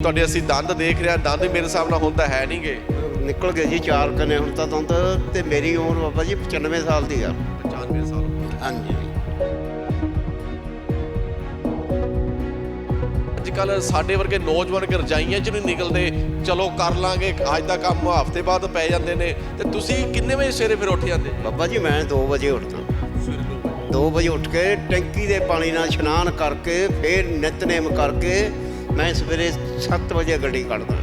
ਤੁਹਾਡੇ ਅਸੀਂ ਦੰਦ ਦੇਖ ਰਹੇ ਦੰਦ ਵੀ ਮੇਰੇ ਹਿਸਾਬ ਨਾਲ ਹੁਣ ਤਾਂ ਹੈ ਨਹੀਂਗੇ ਨਿਕਲ ਗਏ ਜੀ ਚਾਰ ਕਨੇ ਹੁਣ ਤਾਂ ਦੰਦ ਤੇ ਮੇਰੀ ਉਮਰ ਬਾਬਾ ਜੀ 95 ਸਾਲ ਦੀ ਆ। 95 ਸਾਲ ਹਾਂਜੀ। ਅੱਜ ਕੱਲ ਸਾਡੇ ਵਰਗੇ ਨੌਜਵਾਨ ਕਿ ਰਜਾਈਆਂ 'ਚ ਨਹੀਂ ਨਿਕਲਦੇ। ਚਲੋ ਕਰ ਲਾਂਗੇ ਅੱਜ ਦਾ ਕੰਮ ਹਫ਼ਤੇ ਬਾਅਦ ਪੈ ਜਾਂਦੇ ਨੇ। ਤੇ ਤੁਸੀਂ ਕਿੰਨੇ ਵਜੇ ਸਵੇਰੇ ਫਿਰ ਉੱਠ ਜਾਂਦੇ? ਬਾਬਾ ਜੀ ਮੈਂ 2 ਵਜੇ ਉੱਠਦਾ। ਸਵੇਰੇ 2 ਵਜੇ। 2 ਵਜੇ ਉੱਠ ਕੇ ਟੈਂਕੀ ਦੇ ਪਾਣੀ ਨਾਲ ਇਸ਼ਨਾਨ ਕਰਕੇ ਫੇਰ ਨਿਤਨੇਮ ਕਰਕੇ ਮੈਂ ਸਵੇਰੇ 7 ਵਜੇ ਗੱਡੀ ਕੱਢਦਾ।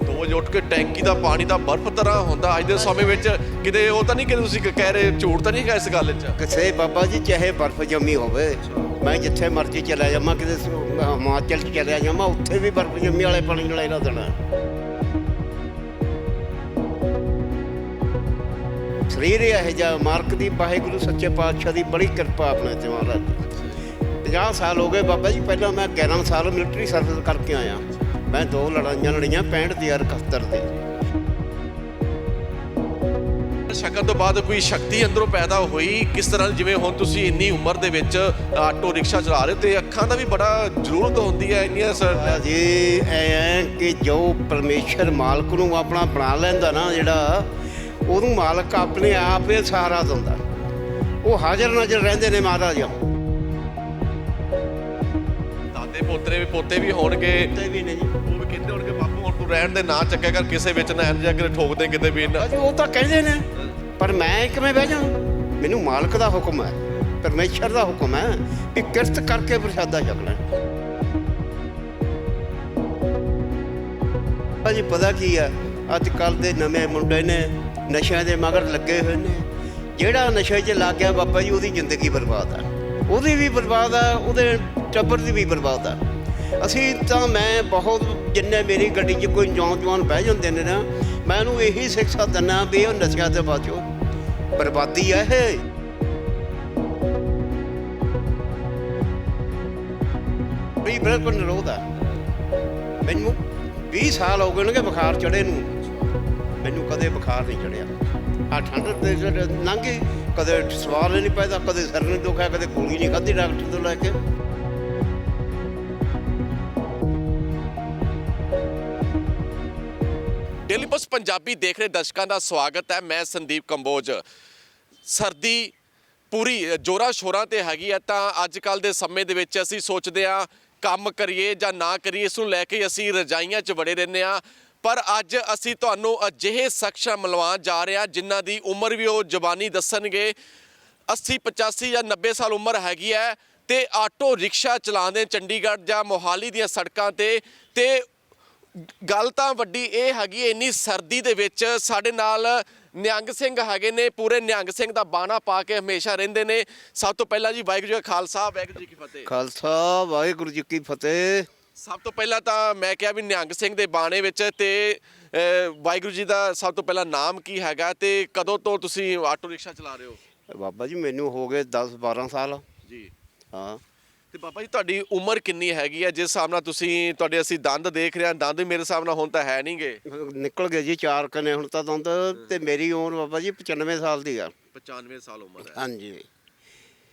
2 ਵਜੇ ਉੱਠ ਕੇ ਟੈਂਕੀ ਦਾ ਪਾਣੀ ਦਾ ਬਰਫ਼ ਤਰ੍ਹਾਂ ਹੁੰਦਾ ਅੱਜ ਦੇ ਸਮੇਂ ਵਿੱਚ ਕਿਤੇ ਉਹ ਤਾਂ ਨਹੀਂ ਕਿ ਤੁਸੀਂ ਕਹਿ ਰਹੇ ਝੂਠ ਤਾਂ ਨਹੀਂ ਹੈ ਇਸ ਗੱਲ 'ਚ ਕਿਸੇ ਬਾਬਾ ਜੀ ਚਾਹੇ ਬਰਫ਼ ਜੰਮੀ ਹੋਵੇ ਮੈਂ ਜਿੱਥੇ ਮਰਜ਼ੀ ਚਲਾ ਜਾਵਾਂ ਕਿਤੇ ਹਿਮਾਚਲ ਚ ਚਲਿਆ ਜਾਵਾਂ ਉੱਥੇ ਵੀ ਬਰਫ਼ ਜੰਮੀ ਵਾਲੇ ਪਾਣੀ ਨਾਲ ਹੀ ਨਾ ਦੇਣਾ। ਸਰੀਰ ਇਹ ਜਿਹਾ ਮਾਰਕ ਦੀ ਵਾਹਿਗੁਰੂ ਸੱਚੇ ਪਾਤਸ਼ਾਹ ਦੀ ਬੜੀ ਕਿਰਪਾ ਆਪਣੇ ਤੇ ਮਹਾਰਾਜ 50 ਸਾਲ ਹੋ ਗਏ ਬਾਬਾ ਜੀ ਪਹਿਲਾਂ ਮੈਂ 11 ਸਾਲ ਮਿਲਟਰੀ ਸਰਵਿਸ ਕਰਕੇ ਆਇਆ। ਮੈਂ ਦੋ ਲੜਾਈਆਂ ਲੜੀਆਂ 65 ਦੀ ਔਰ 71 ਦੀ। ਸ਼ਕਲ ਤੋਂ ਬਾਅਦ ਕੋਈ ਸ਼ਕਤੀ ਅੰਦਰੋਂ ਪੈਦਾ ਹੋਈ? ਕਿਸ ਤਰ੍ਹਾਂ ਜਿਵੇਂ ਹੁਣ ਤੁਸੀਂ ਇੰਨੀ ਉਮਰ ਦੇ ਵਿੱਚ ਆਟੋ ਰਿਕਸ਼ਾ ਚਲਾ ਰਹੇ ਤੇ ਅੱਖਾਂ ਦਾ ਵੀ ਬੜਾ ਜ਼ਰੂਰਤ ਹੁੰਦੀ ਹੈ ਇੰਨੀਆਂ ਸਰ ਜੀ ਹੈ ਕਿ ਜੋ ਪਰਮੇਸ਼ਰ ਮਾਲਕ ਨੂੰ ਆਪਣਾ ਬਣਾ ਲੈਂਦਾ ਨਾ ਜਿਹੜਾ ਉਹਨੂੰ ਮਾਲਕ ਆਪਣੇ ਆਪ ਹੀ ਸਹਾਰਾ ਦਿੰਦਾ। ਉਹ ਹਾਜ਼ਰ ਨਾਜ਼ਰ ਰਹਿੰਦੇ ਨੇ ਮਹਾਰਾਜ। ਦਾਦੇ ਪੋਤਰੇ ਵੀ ਪੋਤੇ ਵੀ ਹੋਣਗੇ। ਤੇ ਵੀ ਨੇ ਜੀ। ਉਹ ਵੀ ਕਹਿੰਦੇ ਹੋਣਗੇ? ਬਾਪੂ ਹੁਣ ਤੂੰ ਰਹਿਣ ਦੇ ਨਾ ਚੱਕਿਆ ਕਰ ਕਿਸੇ ਵਿੱਚ ਨਾ ਜਾ ਕੇ ਠੋਕ ਦੇ ਕਿਤੇ ਵੀ ਨਾ ਅਜੀ ਉਹ ਤਾਂ ਕਹਿੰਦੇ ਨੇ ਪਰ ਮੈਂ ਕਿਵੇਂ ਬਹਿ ਜਾ ਮੈਨੂੰ ਮਾਲਕ ਦਾ ਹੁਕਮ ਹੈ ਪਰਮੇਸ਼ਰ ਦਾ ਹੁਕਮ ਹੈ ਕਿ ਕਿਰਤ ਕਰਕੇ ਪ੍ਰਸ਼ਾਦਾ ਛਕਣਾ ਅਜੀ ਪਤਾ ਕੀ ਆ ਅੱਜ ਕੱਲ ਦੇ ਨਵੇਂ ਮੁੰਡੇ ਨੇ ਨਸ਼ਿਆਂ ਦੇ ਮਗਰ ਲੱਗੇ ਹੋਏ ਨੇ। ਜਿਹੜਾ ਨਸ਼ੇ 'ਚ ਲੱਗ ਗਿਆ ਬਾਬਾ ਜੀ ਉਹਦੀ ਜ਼ਿੰਦਗੀ ਬਰਬਾਦ ਆ ਉਹਦੀ ਵੀ ਬਰਬਾਦ ਆ, ਉਹਦੇ ਟੱਬਰ ਦੀ ਵੀ ਬਰਬਾਦ ਆ। ਅਸੀਂ ਤਾਂ ਮੈਂ ਬਹੁਤ, ਜਿੰਨੇ ਮੇਰੀ ਗੱਡੀ 'ਚ ਕੋਈ ਨੌਜਵਾਨ ਬਹਿ ਜਾਂਦੇ ਨੇ ਨਾ, ਮੈਂ ਉਹਨੂੰ ਇਹੀ ਸਿੱਖਿਆ ਦਿੰਦਾ ਵੀ ਉਹ ਨਸ਼ਿਆਂ ਦੇ ਬਚੋ ਬਰਬਾਦੀ ਆ ਇਹ। ਵੀ ਬਿਲਕੁਲ ਨਿਰੋਧ ਆ। ਮੈਨੂੰ 20 ਸਾਲ ਹੋ ਗਏ ਨੇ ਕਿ ਬੁਖਾਰ ਚੜੇ ਨੂੰ। ਮੈਨੂੰ ਕਦੇ ਬੁਖਾਰ ਨਹੀਂ ਚੜਿਆ ਆ ਠੰਡ ਤੇ ਲੰਘੇ, ਕਦੇ ਸਵਾਲ ਹੀ ਨਹੀਂ ਪੈਦਾ, ਕਦੇ ਸਿਰ ਨਹੀਂ ਦੁਖਿਆ ਕਦੇ ਗੋਲੀ ਨਹੀਂ ਖਾਧੀ ਡਾਕਟਰ ਤੋਂ ਲੈ ਕੇ। ਡੇਲੀ ਪੋਸਟ ਪੰਜਾਬੀ ਦੇਖ ਰਹੇ ਦਰਸ਼ਕਾਂ ਦਾ ਸਵਾਗਤ ਹੈ, ਮੈਂ ਸੰਦੀਪ ਕੰਬੋਜ। ਸਰਦੀ ਪੂਰੀ ਜੋਰਾ ਸ਼ੋਰਾਂ ਤੇ ਹੈਗੀ ਹੈ, ਤਾਂ ਅੱਜ ਕੱਲ ਦੇ ਸਮੇਂ ਦੇ ਵਿੱਚ ਅਸੀਂ ਸੋਚਦੇ ਆ ਕੰਮ ਕਰੀਏ ਜਾਂ ਨਾ ਕਰੀਏ, ਇਸ ਨੂੰ ਲੈ ਕੇ ਅਸੀਂ ਰਜਾਈਆਂ 'ਚ ਵੜੇ ਰਹਿੰਦੇ ਆ ਪਰ ਅੱਜ ਅਸੀਂ ਤੁਹਾਨੂੰ ਅਜਿਹੇ ਸ਼ਖਸ ਮਿਲਵਾਉਣ ਜਾ ਰਹੇ ਹਾਂ ਜਿਨ੍ਹਾਂ ਦੀ ਉਮਰ ਵੀ ਉਹ ਜ਼ਬਾਨੀ ਦੱਸਣਗੇ। 80 85 ਜਾਂ 90 ਸਾਲ ਉਮਰ ਹੈਗੀ ਹੈ ਤੇ ਆਟੋ ਰਿਕਸ਼ਾ ਚਲਾਉਂਦੇ ਚੰਡੀਗੜ੍ਹ ਜਾਂ ਮੋਹਾਲੀ ਦੀਆਂ ਸੜਕਾਂ ਤੇ ਤੇ ਗੱਲ ਤਾਂ ਵੱਡੀ ਇਹ ਹੈਗੀ ਇੰਨੀ ਸਰਦੀ ਦੇ ਵਿੱਚ ਸਾਡੇ ਨਾਲ ਨਿਹੰਗ ਸਿੰਘ ਹੈਗੇ ਨੇ, ਪੂਰੇ ਨਿਹੰਗ ਸਿੰਘ ਦਾ ਬਾਣਾ ਪਾ ਕੇ ਹਮੇਸ਼ਾ ਰਹਿੰਦੇ ਨੇ। ਸਭ ਤੋਂ ਪਹਿਲਾਂ ਜੀ ਵਾਹਿਗੁਰੂ ਜੀ ਕਾ ਖਾਲਸਾ, ਵਾਹਿਗੁਰੂ ਜੀ ਕੀ ਫਤਿਹ। ਖਾਲਸਾ, ਵਾਹਿਗੁਰੂ ਜੀ ਕੀ ਫਤਿਹ। ਸਭ ਤੋਂ ਪਹਿਲਾਂ ਤਾਂ ਮੈਂ ਕਿਹਾ ਵੀ ਨਿਹੰਗ ਸਿੰਘ ਦੇ ਬਾਣੇ ਵਿੱਚ ਤੇ ਅਹ, ਵਾਹਿਗੁਰੂ ਜੀ ਦਾ ਸਭ ਤੋਂ ਪਹਿਲਾਂ ਨਾਮ ਕੀ ਹੈਗਾ ਤੇ ਕਦੋਂ ਤੋਂ ਤੁਸੀਂ ਆਟੋ ਰਿਕਸ਼ਾ ਚਲਾ ਰਹੇ ਹੋ? ਬਾਬਾ ਜੀ ਮੈਨੂੰ ਹੋ ਗਏ 10 12 ਸਾਲ। ਜੀ। ਹਾਂ। ਤੇ ਬਾਬਾ ਜੀ ਤੁਹਾਡੀ ਉਮਰ ਕਿੰਨੀ ਹੈਗੀ ਹੈ? ਜਿਸ ਹਿਸਾਬ ਨਾਲ ਤੁਸੀਂ ਤੁਹਾਡੇ ਅਸੀਂ ਦੰਦ ਦੇਖ ਰਹੇ ਹਾਂ ਦੰਦ ਵੀ ਮੇਰੇ ਹਿਸਾਬ ਨਾਲ ਹੁਣ ਤਾਂ ਹੈ ਨਹੀਂਗੇ ਨਿਕਲ ਗਏ ਜੀ ਚਾਰ ਕਨੇ ਹੁਣ ਤਾਂ ਦੰਦ ਤੇ ਮੇਰੀ ਉਮਰ ਬਾਬਾ ਜੀ 95 ਸਾਲ ਦੀ ਆ। 95 ਸਾਲ ਉਮਰ ਹੈ। ਹਾਂਜੀ।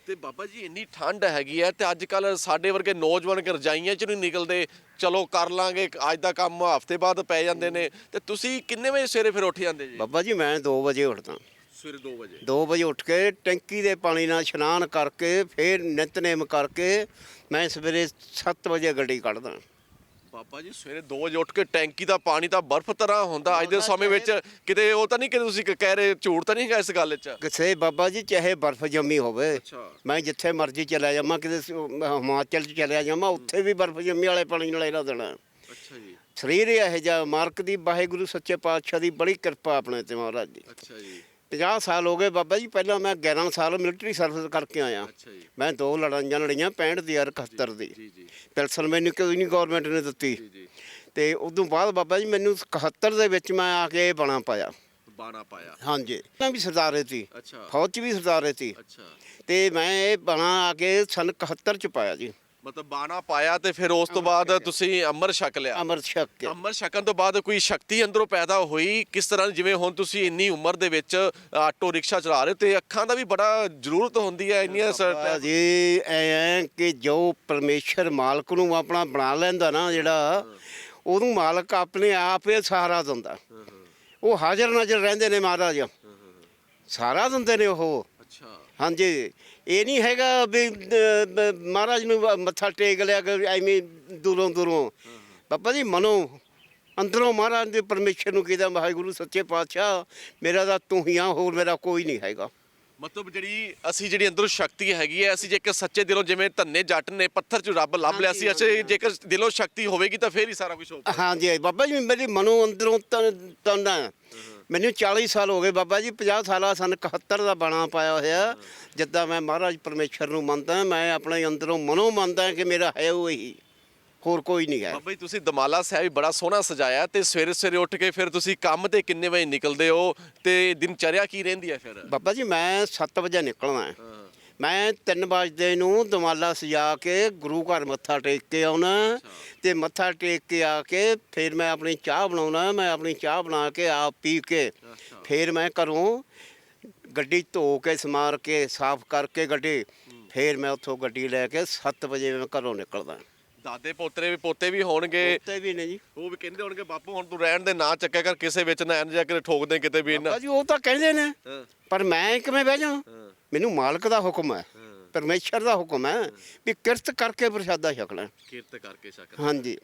ਤੇ ਬਾਬਾ ਜੀ ਇੰਨੀ ਠੰਡ ਹੈਗੀ ਹੈ ਤੇ ਅੱਜ ਕੱਲ ਸਾਡੇ ਵਰਗੇ ਨੌਜਵਾਨ ਕਿ ਰਜਾਈਆਂ 'ਚ ਨਹੀਂ ਨਿਕਲਦੇ। ਚਲੋ ਕਰ ਲਾਂਗੇ ਅੱਜ ਦਾ ਕੰਮ ਹਫ਼ਤੇ ਬਾਅਦ ਪੈ ਜਾਂਦੇ ਨੇ। ਤੇ ਤੁਸੀਂ ਕਿੰਨੇ ਵਜੇ ਸਵੇਰੇ ਫਿਰ ਉੱਠ ਜਾਂਦੇ ਜੀ? ਬਾਬਾ ਜੀ ਮੈਂ 2 ਵਜੇ ਉੱਠਦਾ। ਸਵੇਰੇ 2 ਵਜੇ। 2 ਵਜੇ ਉੱਠ ਕੇ ਟੈਂਕੀ ਦੇ ਪਾਣੀ ਨਾਲ ਇਸ਼ਨਾਨ ਕਰਕੇ ਫੇਰ ਨਿਤਨੇਮ ਕਰਕੇ ਮੈਂ ਸਵੇਰੇ 7 ਵਜੇ ਗੱਡੀ ਕੱਢਦਾ। ਬਾਬਾ ਜੀ ਸਵੇਰੇ 2 ਵਜੇ ਉੱਠ ਕੇ ਟੈਂਕੀ ਦਾ ਪਾਣੀ ਤਾਂ ਬਰਫ਼ ਤਰ੍ਹਾਂ ਹੁੰਦਾ। ਅੱਜ ਦੇ ਸਮੇਂ ਵਿੱਚ ਕਿਤੇ ਉਹ ਤਾਂ ਨਹੀਂ ਕਿ ਤੁਸੀਂ ਕਹਿ ਰਹੇ ਝੂਠ ਤਾਂ ਨਹੀਂ ਹੈ ਇਸ ਗੱਲ 'ਚ? ਕਿਸੇ ਬਾਬਾ ਜੀ ਚਾਹੇ ਬਰਫ਼ ਜੰਮੀ ਹੋਵੇ। ਮੈਂ ਜਿੱਥੇ ਮਰਜ਼ੀ ਚਲਾ ਜਾਵਾਂ ਕਿਤੇ ਹਿਮਾਚਲ ਚ ਚਲਿਆ ਜਾਵਾਂ ਉੱਥੇ ਵੀ ਬਰਫ਼ ਜੰਮੀ ਵਾਲੇ ਪਾਣੀ ਨਾਲ ਨਾ। ਦੇਣਾ ਅੱਛਾ ਜੀ। ਸਰੀਰ ਇਹ ਜਿਹਾ ਮਾਰਕ ਦੀ ਵਾਹਿਗੁਰੂ ਸੱਚੇ ਪਾਤਸ਼ਾਹ ਦੀ ਬੜੀ ਕਿਰਪਾ ਆਪਣੇ ਤੇ ਮਹਾਰਾਜ ਦੀ। ਅੱਛਾ ਜੀ। 50 ਸਾਲ ਹੋ ਗਏ ਬਾਬਾ ਜੀ ਪਹਿਲਾਂ ਮੈਂ 11 ਸਾਲ ਮਿਲਟਰੀ ਸਰਵਿਸ ਕਰਕੇ ਆਇਆ। ਮੈਂ ਦੋ ਲੜਾਈਆਂ ਲੜੀਆਂ 65 ਦੀ ਔਰ 71 ਦੀ। ਪੈਨਸ਼ਨ ਮੈਨੂੰ ਕੋਈ ਨਹੀਂ ਗਵਰਨਮੈਂਟ ਨੇ ਦਿੱਤੀ? ਤੇ ਉਦੋਂ ਬਾਅਦ ਬਾਬਾ ਜੀ ਮੈਨੂੰ 71 ਦੇ ਵਿੱਚ ਮੈਂ ਆ ਕੇ ਬਣਾ ਪਾਇਆ। ਬਾਣਾ ਪਾਇਆ। ਹਾਂਜੀ। ਮੈਂ ਵੀ ਸਰਦਾਰੇ ਸੀ। ਫੌਜ 'ਚ ਵੀ ਸਰਦਾਰੇ ਸੀ। ਤੇ ਮੈਂ ਇਹ ਬਣਾ ਆ ਕੇ ਸਨ 71 ਚ ਪਾਇਆ ਜੀ। ਮਤਲਬ ਬਾਣਾ ਪਾਇਆ ਤੇ ਫਿਰ ਉਸ ਤੋਂ ਬਾਅਦ ਤੁਸੀਂ ਅੰਮ੍ਰਿਤ ਛਕ ਲਿਆ। ਅਮਰ ਛਕ ਕੇ। ਅੰਮ੍ਰਿਤ ਛਕਣ ਤੋਂ ਬਾਅਦ ਕੋਈ ਸ਼ਕਤੀ ਅੰਦਰੋਂ ਪੈਦਾ ਹੋਈ? ਕਿਸ ਤਰ੍ਹਾਂ? ਜਿਵੇਂ ਹੁਣ ਤੁਸੀਂ ਇੰਨੀ ਉਮਰ ਦੇ ਵਿੱਚ ਆਟੋ ਰਿਕਸ਼ਾ ਚਲਾ ਰਹੇ ਹੋ ਤੇ ਅੱਖਾਂ ਦਾ ਵੀ ਬੜਾ ਜ਼ਰੂਰਤ ਹੁੰਦੀ ਹੈ ਇੰਨੀਆਂ ਸ- ਜੀ ਐ ਐ ਕਿ ਜੋ ਪਰਮੇਸ਼ਰ ਮਾਲਕ ਨੂੰ ਆਪਣਾ ਬਣਾ ਲੈਂਦਾ ਨਾ ਜਿਹੜਾ ਉਹਨੂੰ ਮਾਲਕ ਆਪਣੇ ਆਪ ਹੀ ਸਹਾਰਾ ਦਿੰਦਾ। ਉਹ ਹਾਜ਼ਰ ਨਾਜ਼ਰ ਰਹਿੰਦੇ ਨੇ ਮਹਾਰਾਜ। ਸਹਾਰਾ ਦਿੰਦੇ ਨੇ ਉਹ। ਅੱਛਾ। ਹਾਂਜੀ। ਇਹ ਨਹੀਂ ਹੈਗਾ ਵੀ ਅਹ, ਮਹਾਰਾਜ ਨੂੰ ਮੱਥਾ ਟੇਕ ਲਿਆ ਕਿ ਐਵੇਂ ਦੂਰੋਂ ਦੂਰੋਂ। ਬਾਬਾ ਜੀ ਮਨੋ ਅੰਦਰੋਂ ਮਹਾਰਾਜ ਦੇ ਪਰਮੇਸ਼ਰ ਨੂੰ ਕਿਹਾ ਵਾਹਿਗੁਰੂ ਸੱਚੇ ਪਾਤਸ਼ਾਹ ਮੇਰਾ ਤਾਂ ਤੂੰ ਹੀ ਆ ਹੋਰ ਮੇਰਾ ਕੋਈ ਨਹੀਂ ਹੈਗਾ। ਮਤਲਬ ਜਿਹੜੀ ਅਸੀਂ ਜਿਹੜੀ ਅੰਦਰੋਂ ਸ਼ਕਤੀ ਹੈਗੀ ਹੈ ਅਸੀਂ ਜੇਕਰ ਸੱਚੇ ਦਿਲੋਂ ਜਿਵੇਂ ਧੰਨੇ ਜੱਟ ਨੇ ਪੱਥਰ 'ਚ ਰੱਬ ਲੱਭ ਲਿਆ ਸੀ ਅਸੀਂ ਜੇਕਰ ਦਿਲੋਂ ਸ਼ਕਤੀ ਹੋਵੇਗੀ ਤਾਂ ਫੇਰ ਹੀ ਸਾਰਾ ਕੁਝ ਹੋਊਗਾ। ਹਾਂਜੀ ਬਾਬਾ ਜੀ ਮੇਰੀ ਮਨੋ ਅੰਦਰੋਂ ਤਨ ਤੰਨਾ ਮੈਨੂੰ 40 ਸਾਲ ਹੋ ਗਏ ਬਾਬਾ ਜੀ 50 ਸਾਲਾ ਸਨ 71 ਦਾ ਬਾਣਾ ਪਾਇਆ ਹੋਇਆ। ਜਿੱਦਾਂ ਮੈਂ ਮਹਾਰਾਜ ਪਰਮੇਸ਼ਰ ਨੂੰ ਮੰਨਦਾ ਮੈਂ ਆਪਣੇ ਅੰਦਰੋਂ ਮਨੋਂ ਮੰਨਦਾ ਕਿ ਮੇਰਾ ਹੈ ਉਹ ਹੀ। ਹੋਰ ਕੋਈ ਨਹੀਂ ਹੈ। ਬਾਬਾ ਜੀ ਤੁਸੀਂ ਦਮਾਲਾ ਸਾਹਿਬ ਵੀ ਬੜਾ ਸੋਹਣਾ ਸਜਾਇਆ ਤੇ ਸਵੇਰੇ ਸਵੇਰੇ ਉੱਠ ਕੇ ਫਿਰ ਤੁਸੀਂ ਕੰਮ ਤੇ ਕਿੰਨੇ ਵਜੇ ਨਿਕਲਦੇ ਹੋ ਤੇ ਦਿਨਚਰਿਆ ਕੀ ਰਹਿੰਦੀ ਹੈ ਫਿਰ? ਬਾਬਾ ਜੀ ਮੈਂ 7 ਵਜੇ ਨਿਕਲਣਾ ਹੈ। ਮੈਂ 3 ਵਜੇ ਨੂੰ ਦਮਾਲਾ ਸਜਾ ਕੇ ਗੁਰੂ ਘਰ ਮੱਥਾ ਟੇਕ ਕੇ ਆਉਣਾ ਤੇ ਮੱਥਾ ਟੇਕ ਕੇ ਆ ਕੇ ਫਿਰ ਮੈਂ ਆਪਣੀ ਚਾਹ ਬਣਾਉਣਾ ਮੈਂ ਆਪਣੀ ਚਾਹ ਬਣਾ ਕੇ ਆਪ ਪੀ ਕੇ ਫਿਰ ਮੈਂ ਘਰੋਂ ਗੱਡੀ ਧੋ ਕੇ ਸਮਾਰ ਕੇ ਸਾਫ਼ ਕਰਕੇ ਗੱਡੀ ਫਿਰ ਮੈਂ ਉੱਥੋਂ ਗੱਡੀ ਲੈ ਕੇ 7 ਵਜੇ ਮੈਂ ਘਰੋਂ ਨਿਕਲਦਾ। ਦਾਦੇ ਪੋਤਰੇ ਵੀ ਪੋਤੇ ਵੀ ਹੋਣਗੇ। ਉੱਤੇ ਵੀ ਨੇ ਜੀ। ਉਹ ਵੀ ਕਹਿੰਦੇ ਹੋਣਗੇ ਬਾਪੂ ਹੁਣ ਤੂੰ ਰਹਿਣ ਦੇ ਨਾ ਚੱਕਿਆ ਕਰ ਕਿਸੇ ਵਿੱਚ ਨਾ ਐਨ ਜਾ ਕੇ ਠੋਕ ਦੇ ਕਿਤੇ ਵੀ ਨਾ ਜੀ ਉਹ ਤਾਂ ਕਹਿੰਦੇ ਨੇ। ਪਰ ਮੈਂ ਕਿਵੇਂ ਬਹਿ ਜਾ ਹਾਂ, ਮੈਨੂੰ ਮਾਲਕ ਦਾ ਹੁਕਮ ਹੈ। ਪਰਮੇਸ਼ਰ ਦਾ ਹੁਕਮ ਹੈ ਵੀ ਕਿਰਤ ਕਰਕੇ ਪ੍ਰਸ਼ਾਦਾ ਛਕਣਾ ਕਿਰਤ ਕਰਕੇ ਸ਼ੱਕ ਹਾਂਜੀ।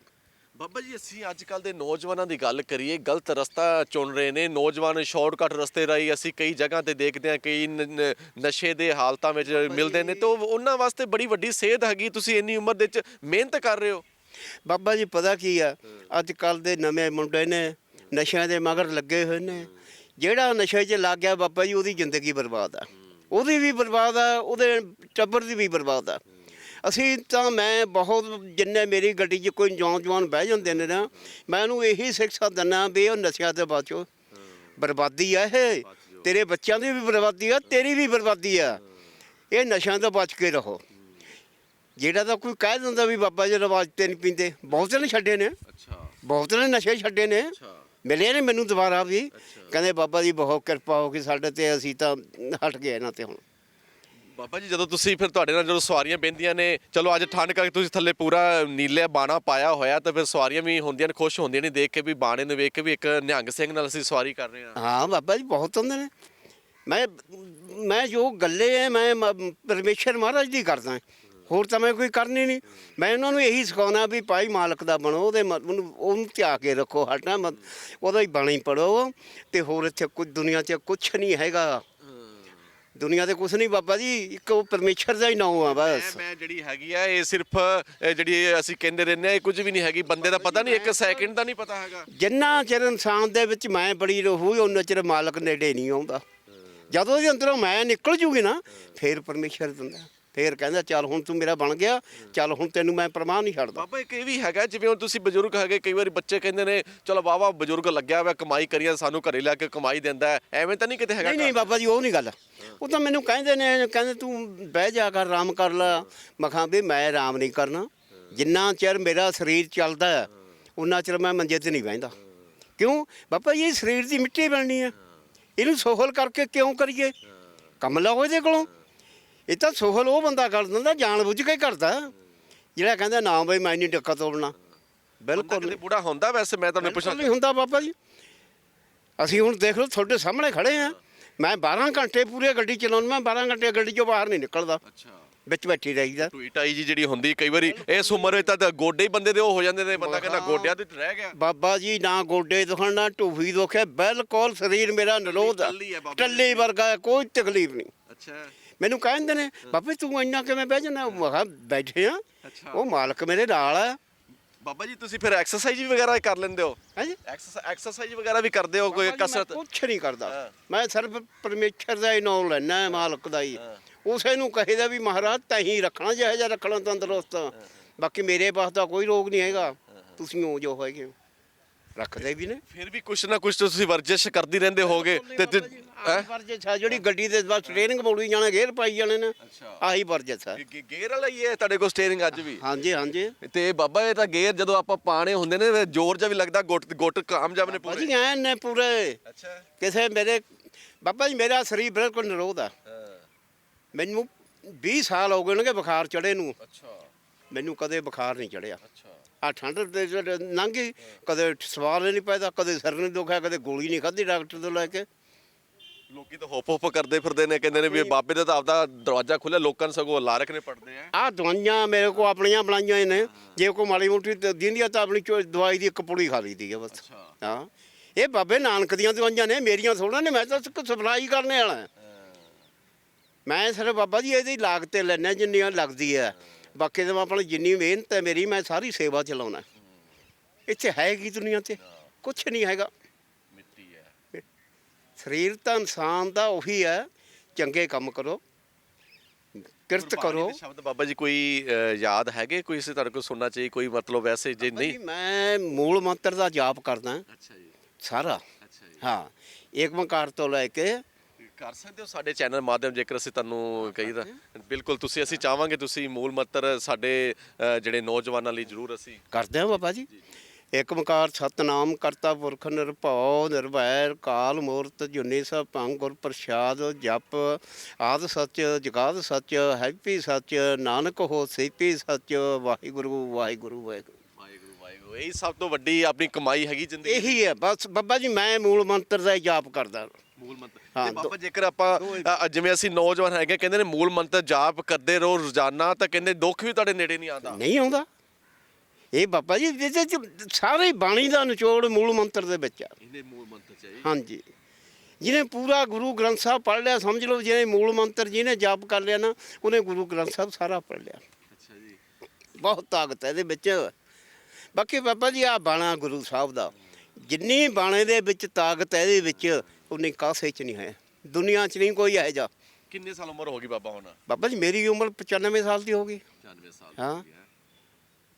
ਬਾਬਾ ਜੀ ਅਸੀਂ ਅੱਜ ਕੱਲ ਦੇ ਨੌਜਵਾਨਾਂ ਦੀ ਗੱਲ ਕਰੀਏ ਗਲਤ ਰਸਤਾ ਚੁਣ ਰਹੇ ਨੇ ਨੌਜਵਾਨ ਸ਼ਾਰਟਕਟ ਰਸਤੇ ਰਾਹੀਂ ਅਸੀਂ ਕਈ ਜਗ੍ਹਾ ਤੇ ਦੇਖਦੇ ਹਾਂ ਕਈ ਨਸ਼ੇ ਦੇ ਹਾਲਤਾਂ ਵਿੱਚ ਮਿਲਦੇ ਨੇ ਤੇ ਉਹ- ਉਹਨਾਂ ਵਾਸਤੇ ਬੜੀ ਵੱਡੀ ਸੇਧ ਹੈਗੀ ਤੁਸੀਂ ਇੰਨੀ ਉਮਰ ਦੇ ਵਿੱਚ ਮਿਹਨਤ ਕਰ ਰਹੇ ਹੋ। ਬਾਬਾ ਜੀ ਪਤਾ ਕੀ ਆ ਅੱਜ ਕੱਲ ਦੇ ਨਵੇਂ ਮੁੰਡੇ ਨੇ ਨਸ਼ਿਆਂ ਦੇ ਮਗਰ ਲੱਗੇ ਹੋਏ ਨੇ। ਜਿਹੜਾ ਨਸ਼ੇ 'ਚ ਲੱਗ ਗਿਆ ਬਾਬਾ ਜੀ ਉਹਦੀ ਜ਼ਿੰਦਗੀ ਬਰਬਾਦ ਆ। ਉਹਦੀ ਵੀ ਬਰਬਾਦ ਆ ਉਹਦੇ ਟੱਬਰ ਦੀ ਵੀ ਬਰਬਾਦ ਆ। ਅਸੀਂ ਤਾਂ ਮੈਂ ਬਹੁਤ ਜਿੰਨੇ ਮੇਰੀ ਗੱਡੀ 'ਚ ਕੋਈ ਨੌਜਵਾਨ ਬਹਿ ਜਾਂਦੇ ਨੇ ਨਾ ਮੈਂ ਉਹਨੂੰ ਇਹੀ ਸਿੱਖਿਆ ਦਿੰਦਾ ਵੀ ਉਹ ਨਸ਼ਿਆਂ ਤੋਂ ਬਚੋ ਬਰਬਾਦੀ ਆ ਇਹ। ਤੇਰੇ ਬੱਚਿਆਂ ਦੀ ਵੀ ਬਰਬਾਦੀ ਆ ਤੇਰੀ ਵੀ ਬਰਬਾਦੀ ਆ। ਇਹ ਨਸ਼ਿਆਂ ਤੋਂ ਬਚ ਕੇ ਰਹੋ। ਜਿਹੜਾ ਤਾਂ ਕੋਈ ਕਹਿ ਦਿੰਦਾ ਵੀ ਬਾਬਾ ਜੀ ਰਵਾਜ ਤੇ ਨਹੀਂ ਪੀਂਦੇ ਬਹੁਤ ਨੇ ਛੱਡੇ ਨੇ। ਅੱਛਾ। ਬਹੁਤ ਨੇ ਨਸ਼ੇ ਛੱਡੇ ਨੇ। ਅੱਛਾ। ਮਿਲੇ ਨੇ ਮੈਨੂੰ ਦੁਬਾਰਾ ਵੀ। ਕਹਿੰਦੇ ਬਾਬਾ ਜੀ ਬਹੁਤ ਕਿਰਪਾ ਹੋ ਗਈ ਸਾਡੇ ਤੇ ਅਸੀਂ ਤਾਂ ਹਟ ਗਏ ਇਹਨਾਂ ਤੇ ਹੁਣ। ਬਾਬਾ ਜੀ ਜਦੋਂ ਤੁਸੀਂ ਫਿਰ ਤੁਹਾਡੇ ਨਾਲ ਜਦੋਂ ਸਵਾਰੀਆਂ ਬਹਿੰਦੀਆਂ ਨੇ ਚਲੋ ਅੱਜ ਠੰਡ ਕਰਕੇ ਤੁਸੀਂ ਥੱਲੇ ਪੂਰਾ ਨੀਲੇ ਬਾਣਾ ਪਾਇਆ ਹੋਇਆ ਤਾਂ ਫਿਰ ਸਵਾਰੀਆਂ ਵੀ ਹੁੰਦੀਆਂ ਨੇ ਖੁਸ਼ ਹੁੰਦੀਆਂ ਨੇ ਦੇਖ ਕੇ ਵੀ ਬਾਣੇ ਨੂੰ ਵੇਖ ਕੇ ਵੀ ਇੱਕ ਨਿਹੰਗ ਸਿੰਘ ਨਾਲ ਅਸੀਂ ਸਵਾਰੀ ਕਰ ਰਹੇ ਹਾਂ। ਹਾਂ ਬਾਬਾ ਜੀ ਬਹੁਤ ਹੁੰਦੇ ਨੇ। ਮੈਂ ਮੈਂ ਜੋ ਗੱਲੇ ਐ ਮੈਂ ਮ- ਪਰਮੇਸ਼ਰ ਮਹਾਰਾਜ ਦੀ ਕਰਦਾ। ਹੋਰ ਤਾਂ ਮੈਂ ਕੋਈ ਕਰਨੀ ਨਹੀਂ। ਮੈਂ ਉਹਨਾਂ ਨੂੰ ਇਹੀ ਸਿਖਾਉਣਾ ਵੀ ਭਾਈ ਮਾਲਕ ਦਾ ਬਣੋ ਉਹਦੇ ਮ- ਉਹਨੂੰ ਉਹਨੂੰ ਧਿਆ ਕੇ ਰੱਖੋ ਹਟਣਾ ਮਤ ਉਹਦਾ ਹੀ ਬਾਣੀ ਪੜੋ ਤੇ ਹੋਰ ਇੱਥੇ ਕੁਝ ਦੁਨੀਆ 'ਚ ਕੁਝ ਨਹੀਂ ਹੈਗਾ। ਦੁਨੀਆ ਤੇ ਕੁਝ ਨਹੀਂ ਬਾਬਾ ਜੀ ਇੱਕ ਉਹ ਪਰਮੇਸ਼ਰ ਦਾ ਹੀ ਨਾਮ ਆ ਬਸ। ਮੈਂ ਜਿਹੜੀ ਹੈਗੀ ਆ ਇਹ ਸਿਰਫ ਜਿਹੜੀ ਅਸੀਂ ਕਹਿੰਦੇ ਰਹਿੰਦੇ ਆ ਇਹ ਕੁਝ ਵੀ ਨਹੀਂ ਹੈਗੀ। ਬੰਦੇ ਦਾ ਪਤਾ ਨਹੀਂ ਇੱਕ ਸੈਕਿੰਡ ਦਾ ਨਹੀਂ ਪਤਾ ਹੈਗਾ। ਜਿੰਨਾ ਚਿਰ ਇਨਸਾਨ ਦੇ ਵਿੱਚ ਮੈਂ ਬੜੀ ਰਹੂ ਉਹਨਾਂ ਚਿਰ ਮਾਲਕ ਨੇੜੇ ਨਹੀਂ ਆਉਂਦਾ। ਜਦੋਂ ਉਹਦੇ ਅੰਦਰੋਂ ਮੈਂ ਨਿਕਲ ਜੂਗੀ ਨਾ ਫੇਰ ਪਰਮੇਸ਼ਰ ਦਿੰਦਾ। ਫੇਰ ਕਹਿੰਦਾ ਚੱਲ ਹੁਣ ਤੂੰ ਮੇਰਾ ਬਣ ਗਿਆ ਚੱਲ ਹੁਣ ਤੈਨੂੰ ਮੈਂ ਪ੍ਰਮਾਣ ਨਹੀਂ ਛੱਡਦਾ। ਬਾਬਾ ਇੱਕ ਇਹ ਵੀ ਹੈਗਾ ਜਿਵੇਂ ਹੁਣ ਤੁਸੀਂ ਬਜ਼ੁਰਗ ਹੈਗੇ ਕਈ ਵਾਰੀ ਬੱਚੇ ਕਹਿੰਦੇ ਨੇ ਚਲੋ ਵਾਵਾ ਬਜ਼ੁਰਗ ਲੱਗਿਆ ਹੋਇਆ ਕਮਾਈ ਕਰੀਏ ਸਾਨੂੰ ਘਰੇ ਲੈ ਕੇ ਕਮਾਈ ਦਿੰਦਾ ਹੈ। ਐਵੇਂ ਤਾਂ ਨਹੀਂ ਕਿਤੇ ਹੈਗਾ ਨਹੀਂ ਨਹੀਂ ਬਾਬਾ ਜੀ ਉਹ ਨਹੀਂ ਗੱਲ। ਉਹ ਤਾਂ ਮੈਨੂੰ ਕਹਿੰਦੇ ਨੇ ਕਹਿੰਦੇ ਤੂੰ ਬਹਿ ਜਾ ਕਰ ਆਰਾਮ ਕਰ ਲੈ। ਮੈਂ ਕਿਹਾ ਵੀ ਮੈਂ ਆਰਾਮ ਨਹੀਂ ਕਰਨਾ। ਜਿੰਨਾ ਚਿਰ ਮੇਰਾ ਸਰੀਰ ਚੱਲਦਾ ਹੈ, ਉਨਾ ਚਿਰ ਮੈਂ ਮੰਜੇ ਤੇ ਨਹੀਂ ਬਹਿੰਦਾ। ਕਿਉਂ? ਬਾਬਾ ਜੀ ਇਹ ਸਰੀਰ ਦੀ ਮਿੱਟੀ ਬਣਨੀ ਹੈ। ਇਹਨੂੰ ਸੋਹਲ ਕਰਕੇ ਕਿਉਂ ਕਰੀਏ? ਕੰਮ ਲਾਓ ਇਹਦੇ ਕੋਲੋਂ। ਇਹ ਤਾਂ ਸੋਹਲ ਉਹ ਬੰਦਾ ਕਰ ਦਿੰਦਾ ਜਾਣ ਬੁੱਝ ਕੇ ਕਰਦਾ। ਜਿਹੜਾ ਕਹਿੰਦਾ ਨਾ ਬਈ ਮੈਂ ਨਹੀਂ ਡੱਕਾ ਤੋੜਨਾ। ਬਿਲਕੁਲ ਨਹੀਂ ਬੁੜਾ ਹੁੰਦਾ ਵੈਸੇ ਮੈਂ ਤੁਹਾਨੂੰ ਪੁੱਛਣਾ ਨਹੀਂ ਹੁੰਦਾ ਬਾਬਾ ਜੀ। ਅਸੀਂ ਹੁਣ ਦੇਖ ਲਓ ਤੁਹਾਡੇ ਸਾਹਮਣੇ ਖੜੇ ਆ। ਮੈਂ 12 ਘੰਟੇ ਪੂਰੇ ਗੱਡੀ ਚਲਾਉਣ ਮੈਂ 12 ਘੰਟੇ ਗੱਡੀ ਚੋਂ ਬਾਹਰ ਨਹੀਂ ਨਿਕਲਦਾ। ਅੱਛਾ। ਵਿੱਚ ਬੈਠੀ ਰਹੀਦਾ। ਟੁਈਟਾਈ ਜੀ ਜਿਹੜੀ ਹੁੰਦੀ ਕਈ ਵਾਰੀ ਇਸ ਉਮਰ ਵਿੱਚ ਤਾਂ ਗੋਡੇ ਹੀ ਬੰਦੇ ਦੇ ਉਹ ਹੋ ਜਾਂਦੇ ਨੇ ਬੰਦਾ ਕਹਿੰਦਾ ਗੋਡਿਆਂ ਤੇ ਰਹਿ ਗਿਆ। ਬਾਬਾ ਜੀ ਨਾ ਗੋਡੇ ਦੁਖਣ ਨਾ ਢੂਹੀ ਦੁਖੇ ਬਿਲਕੁਲ ਸਰੀਰ ਮੇਰਾ ਨਰੋਧ ਆ। ਟੱਲੀ ਵਰਗਾ ਕੋਈ ਤਕਲੀਫ ਨਹੀਂ। ਅੱਛਾ। ਮੈਨੂੰ ਕਹਿੰਦੇ ਨੇ ਬਾਬਾ ਤੂੰ ਇੰਨਾ ਕਿਵੇਂ ਬਹਿ ਜਾਣਾ ਮੈਂ ਕਿਹਾ ਬੈਠੇ ਆ। ਉਹ ਮਾਲਕ ਮੇਰੇ ਨਾਲ ਆ। ਬਾਬਾ ਜੀ ਤੁਸੀਂ ਫਿਰ ਐਕਸਰਸਾਈਜ਼ ਵੀ ਵਗੈਰਾ ਕਰ ਲੈਂਦੇ ਹੋ? ਹੈ ਜੀ ਐਕਸਰਸਾਈਜ਼ ਵਗੈਰਾ ਵੀ ਕਰਦੇ ਹੋ ਕੋਈ ਕਸਰਤ? ਕੁਛ ਨਹੀਂ ਕਰਦਾ। ਮੈਂ ਸਿਰਫ ਪਰਮੇਸ਼ਰ ਦਾ ਹੀ ਨਾਮ ਲੈਣਾ ਮਾਲਕ ਦਾ ਹੀ। ਉਸੇ ਨੂੰ ਕਹੇਦਾ ਵੀ ਮਹਾਰਾਜ ਤਹੀਂ ਰੱਖਣਾ ਜਿਹੋ ਜਿਹਾ ਰੱਖਣਾ ਤੰਦਰੁਸਤ। ਬਾਕੀ ਮੇਰੇ ਪਾਸ ਤਾਂ ਕੋਈ ਰੋਗ ਨਹੀਂ ਹੈਗਾ। ਤੁਸੀਂ ਉਹ ਜੋ ਹੈਗੇ ਹੋ। ਰੱਖਦੇ ਵੀ ਨੇ। ਫਿਰ ਵੀ ਕੁਛ ਨਾ ਕੁਛ ਤੁਸੀਂ ਵਰਜਿਸ਼ ਕਰਦੀ ਰਹਿੰਦੇ ਹੋਗੇ ਤੇ ਆਹੀ ਵਰਜਿਸ਼ ਆ ਜਿਹੜੀ ਗੱਡੀ ਦੇ ਬਸ ਟ੍ਰੇਨਿੰਗ ਮੋੜੀ ਜਾਣਾ ਗੇਅਰ ਪਾਈ ਜਾਣੇ ਨੇ। ਆਹੀ ਵਰਜਿਸ਼ ਆ ਗੇ- ਗੇਅਰ ਵਾਲਾ ਹੀ ਹੈ ਤੁਹਾਡੇ ਕੋਲ ਸਟੀਅਰਿੰਗ ਅੱਜ ਵੀ। ਹਾਂਜੀ ਹਾਂਜੀ। ਤੇ ਬਾਬਾ ਇਹ ਤਾਂ ਗੇਅਰ ਜਦੋਂ ਆਪਾਂ ਪਾਣੇ ਹੁੰਦੇ ਨੇ ਫਿਰ ਜ਼ੋਰ ਜਿਹਾ ਵੀ ਲੱਗਦਾ ਗੁੱਟ ਗੁੱਟ ਕਾਮਯਾਬ ਨੇ ਪੂਰੇ। ਭਾਜੀ ਐਨ ਨੇ ਪੂਰੇ। ਅੱਛਾ। ਕਿਸੇ ਮੇਰੇ ਬਾਬਾ ਜੀ ਮੇਰਾ ਸਰੀਰ ਬਿਲਕੁਲ ਨਿਰੋਧ ਆ। ਮੈਨੂੰ 20 ਸਾਲ ਹੋ ਗਏ ਨੇ ਬੁਖਾਰ ਚੜੇ ਨੂੰ। ਅੱਛਾ। ਮੈਨੂੰ ਕਦੇ ਬੁਖਾਰ ਨਹੀਂ ਚੜਿਆ ਅੱਛਾ। ਆ ਠੰਡ ਦੇ ਜਿਹੜੇ ਲੰਘੀ ਕਦੇ ਸਵਾਲ ਹੀ ਨਹੀਂ ਪੈਦਾ ਕਦੇ ਸਿਰ ਨਹੀਂ ਦੁਖਿਆ ਕਦੇ ਗੋਲੀ ਨਹੀਂ ਖਾਧੀ ਡਾਕਟਰ ਤੋਂ ਲੈ ਕੇ। ਲੋਕੀ ਤਾਂ ਹੋਪ ਹੋਪ ਕਰਦੇ ਫਿਰਦੇ ਨੇ ਕਹਿੰਦੇ ਨੇ ਵੀ ਬਾਬੇ ਦਾ ਤਾਂ ਆਪਦਾ ਦਰਵਾਜ਼ਾ ਖੁੱਲਿਆ ਲੋਕਾਂ ਨੂੰ ਸਗੋਂ ਲਾਰਕ ਨੇ ਪੜਦੇ ਆ। ਆ ਦਵਾਈਆਂ ਮੇਰੇ ਕੋ ਆਪਣੀਆਂ ਬਣਾਈਆਂ ਹੀ ਨੇ ਜੇ ਕੋ ਮਾੜੀ ਮੋਟੀ ਤੇ ਦਿੰਦੀ ਆ ਤਾਂ ਆਪਣੀ ਚੋ- ਦਵਾਈ ਦੀ ਇੱਕ ਪੁੜੀ ਖਾ ਲਈਦੀ ਆ ਬਸ। ਹਾਂ। ਇਹ ਬਾਬੇ ਨਾਨਕ ਦੀਆਂ ਦਵਾਈਆਂ ਨੇ ਮੇਰੀਆਂ ਥੋੜਾ ਨੇ ਮੈਂ ਤਾਂ ਸਪਲਾਈ ਕਰਨੇ ਵਾਲਾ। ਮੈਂ ਸਿਰਫ ਬਾਬਾ ਜੀ ਇਹਦੀ ਲਾਗਤ ਤੇ ਲੈਣਾ ਜਿੰਨੀਆਂ ਲੱਗਦੀ ਹੈ। ਬਾਕੀ ਤਾਂ ਮੈਂ ਆਪਣੀ ਜਿੰਨੀ ਮਿਹਨਤ ਹੈ ਮੇਰੀ ਮੈਂ ਸਾਰੀ ਸੇਵਾ ਚਲਾਉਣਾ। ਇੱਥੇ ਹੈ ਕੀ ਦੁਨੀਆ ਤੇ? ਕੁਝ ਨਹੀਂ ਹੈਗਾ। ਹੈ ਸਰੀਰ ਤਾਂ ਇਨਸਾਨ ਦਾ ਉਹੀ ਹੈ ਚੰਗੇ ਕੰਮ ਕਰੋ ਕਿਰਤ ਕਰੋ। ਸ਼ਬਦ ਬਾਬਾ ਜੀ ਕੋਈ ਯਾਦ ਹੈਗੇ? ਕੋਈ ਇਸੇ ਤੁਹਾਡੇ ਕੋਲ ਸੁਣਨਾ ਚਾਹੀਏ ਕੋਈ ਮਤਲਬ ਵੈਸੇ ਜੇ ਨਹੀਂ? ਮੈਂ ਮੂਲ ਮੰਤਰ ਦਾ ਜਾਪ ਕਰਦਾ। ਅੱਛਾ ਜੀ। ਸਾਰਾ। ਅੱਛਾ ਜੀ। ਹਾਂ ਏਕ ਮਕਾਰ ਤੋਂ ਲੈ ਕੇ ਕਰ ਸਕਦੇ ਹੋ ਸਾਡੇ ਚੈਨਲ ਮਾਧਿਅਮ ਜੇਕਰ ਅਸੀਂ ਤੁਹਾਨੂੰ ਕਹੀਦਾ ਬਿਲਕੁਲ ਤੁਸੀਂ ਅਸੀਂ ਚਾਹਾਂਗੇ ਤੁਸੀਂ ਮੂਲ ਮੰਤਰ ਸਾਡੇ ਜਿਹੜੇ ਨੌਜਵਾਨਾਂ ਲਈ ਜ਼ਰੂਰ ਅਸੀਂ ਕਰਦੇ ਆ ਬਾਬਾ ਜੀ। ਏਕ ਮਕਾਰ ਸਤਨਾਮ ਕਰਤਾ ਪੁਰਖ ਨਿਰਭਉ ਨਿਰਵੈਰ ਕਾਲ ਮੂਰਤ ਜੁਨੀ ਸਭ ਭੰਗ ਗੁਰ ਪ੍ਰਸਾਦ ਜਪ। ਆਦ ਸੱਚ ਜਗਾਦ ਸੱਚ ਹੈਪੀ ਸੱਚ ਨਾਨਕ ਹੋ ਸੇਪੀ ਸੱਚ। ਵਾਹਿਗੁਰੂ ਵਾਹਿਗੁਰੂ ਵਾਹਿਗੁਰੂ। ਵਾਹਿਗੁਰੂ ਵਾਹਿਗੁਰੂ। ਇਹੀ ਸਭ ਤੋਂ ਵੱਡੀ ਆਪਣੀ ਕਮਾਈ ਹੈਗੀ ਜ਼ਿੰਦਗੀ। ਇਹੀ ਹੈ ਬਸ ਬਾਬਾ ਜੀ ਮੈਂ ਮੂਲ ਮੰਤਰ ਦਾ ਜਾਪ ਕਰਦਾ। ਮੂਲ ਮੰਤਰ। ਹਾਂ, ਤੇ ਬਾਬਾ ਜੇਕਰ ਆਪਾਂ ਜਿਵੇਂ ਅਸੀਂ ਨੌਜਵਾਨ ਹੈਗੇ ਕਹਿੰਦੇ ਨੇ ਮੂਲ ਮੰਤਰ ਜਾਪ ਕਰਦੇ ਰਹੋ ਰੋਜ਼ਾਨਾ ਤਾਂ ਕਹਿੰਦੇ ਦੁੱਖ ਵੀ ਤੁਹਾਡੇ ਨੇੜੇ ਨਹੀਂ ਆਉਂਦਾ। ਨਹੀਂ ਆਉਂਦਾ। ਇਹ ਬਾਬਾ ਜੀ ਇਹਦੇ ਚ ਸਾਰੇ ਬਾਣੀ ਦਾ ਨਿਚੋੜ ਮੂਲ ਮੰਤਰ ਦੇ ਵਿੱਚ ਆ। ਇਹਨੇ ਮੂਲ ਮੰਤਰ ਚਾਹੀਏ ਹਾਂਜੀ। ਜਿਹਨੇ ਪੂਰਾ ਗੁਰੂ ਗ੍ਰੰਥ ਸਾਹਿਬ ਪੜ੍ਹ ਲਿਆ ਸਮਝ ਲਓ ਜਿਹਨੇ ਮੂਲ ਮੰਤਰ ਜਿਹਨੇ ਜਾਪ ਕਰ ਲਿਆ ਨਾ ਉਹਨੇ ਗੁਰੂ ਗ੍ਰੰਥ ਸਾਹਿਬ ਸਾਰਾ ਪੜ੍ਹ ਲਿਆ। ਅੱਛਾ ਜੀ। ਬਹੁਤ ਤਾਕਤ ਹੈ ਇਹਦੇ ਵਿੱਚ। ਬਾਕੀ ਬਾਬਾ ਜੀ ਆ ਬਾਣਾ ਗੁਰੂ ਸਾਹਿਬ ਦਾ ਜਿੰਨੀ ਬਾਣੇ ਦੇ ਵਿੱਚ ਤਾਕਤ ਹੈ ਇਹਦੇ ਵਿੱਚ ਉਨੀ ਕਾਸੇ ਚ ਨਹੀਂ ਹੈ। ਦੁਨੀਆ 'ਚ ਨਹੀਂ ਕੋਈ ਇਹੋ ਜਿਹਾ। ਕਿੰਨੇ ਸਾਲ ਉਮਰ ਹੋ ਗਈ ਬਾਬਾ ਹੁਣ? ਬਾਬਾ ਜੀ ਮੇਰੀ ਉਮਰ 95 ਸਾਲ ਦੀ ਹੋ ਗਈ। 95 ਸਾਲ ਹਾਂ।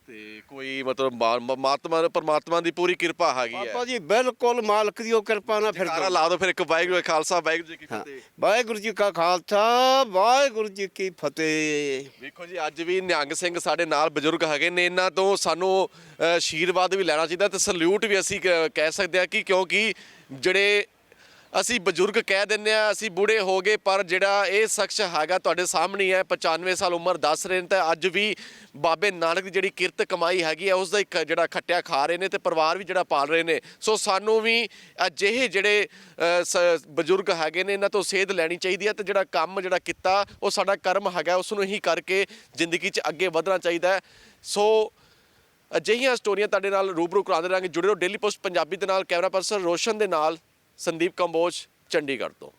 ਹੋ ਹੈ ਤੇ ਕੋਈ ਮਤਲਬ ਮਾ- ਮਾਤਮਾ ਪਰਮਾਤਮਾ ਦੀ ਪੂਰੀ ਕਿਰਪਾ ਹੈਗੀ ਹੈ। ਬਾਬਾ ਜੀ ਬਿਲਕੁਲ ਮਾਲਕ ਦੀ ਉਹ ਕਿਰਪਾ ਨਾਲ ਫਿਰ ਸਾਰਾ ਲਾ ਦੋ ਫਿਰ ਇੱਕ ਵਾਹਿਗੁਰੂ ਖਾਲਸਾ ਵਾਹਿਗੁਰੂ ਜੀ ਕੀ ਹਾਂ ਫਤਿਹ। ਵਾਹਿਗੁਰੂ ਜੀ ਕਾ ਖਾਲਸਾ ਵਾਹਿਗੁਰੂ ਜੀ ਕੀ ਫਤਿਹ। ਵੇਖੋ ਜੀ ਅੱਜ ਵੀ ਨਿਹੰਗ ਸਿੰਘ ਸਾਡੇ ਨਾਲ ਬਜ਼ੁਰਗ ਹੈਗੇ ਨੇ ਇਹਨਾਂ ਤੋਂ ਸਾਨੂੰ ਅ, ਆਸ਼ੀਰਵਾਦ ਵੀ ਲੈਣਾ ਚਾਹੀਦਾ ਤੇ ਸਲੂਟ ਵੀ ਅਸੀਂ ਕ- ਕਹਿ ਸਕਦੇ ਆ ਕਿ ਕਿਉਂਕਿ ਜਿਹੜੇ ਅਸੀਂ ਬਜ਼ੁਰਗ ਕਹਿ ਦਿੰਦੇ ਆ ਅਸੀਂ ਬੁੜੇ ਹੋ ਗਏ, ਪਰ ਜਿਹੜਾ ਇਹ ਸ਼ਖਸ ਹੈਗਾ ਤੁਹਾਡੇ ਸਾਹਮਣੇ ਹੈ 95 ਸਾਲ ਉਮਰ ਦੱਸ ਰਹੇ ਨੇ, ਤਾਂ ਅੱਜ ਵੀ ਬਾਬੇ ਨਾਨਕ ਦੀ ਜਿਹੜੀ ਕਿਰਤ ਕਮਾਈ ਹੈਗੀ ਹੈ ਉਸ ਦਾ ਇੱਕ ਜਿਹੜਾ ਖੱਟਿਆ ਖਾ ਰਹੇ ਨੇ ਤੇ ਪਰਿਵਾਰ ਵੀ ਜਿਹੜਾ ਪਾਲ ਰਹੇ ਨੇ। ਸੋ ਸਾਨੂੰ ਵੀ ਅਜਿਹੇ ਜਿਹੜੇ ਸ- ਬਜ਼ੁਰਗ ਹੈਗੇ ਨੇ, ਇਹਨਾਂ ਤੋਂ ਸੇਧ ਲੈਣੀ ਚਾਹੀਦੀ ਹੈ ਤੇ ਜਿਹੜਾ ਕੰਮ ਜਿਹੜਾ ਕੀਤਾ, ਉਹ ਸਾਡਾ ਕਰਮ ਹੈਗਾ ਉਸ ਨੂੰ ਹੀ ਕਰਕੇ ਜ਼ਿੰਦਗੀ 'ਚ ਅੱਗੇ ਵਧਣਾ ਚਾਹੀਦਾ ਸੋ ਅਜਿਹੀਆਂ ਸਟੋਰੀਆਂ ਤੁਹਾਡੇ ਨਾਲ ਰੂਬਰੂ ਕਰਾਉਂਦੇ ਰਹਾਂਗੇ। ਜੁੜੇ ਰਹੋ ਡੇਲੀ ਪੋਸਟ ਪੰਜਾਬੀ ਦੇ ਨਾਲ, ਕੈਮਰਾ ਪਰਸਨ ਰੋਸ਼ਨ ਦੇ ਨਾਲ। ਸੰਦੀਪ ਕੰਬੋਜ ਚੰਡੀਗੜ੍ਹ ਤੋਂ।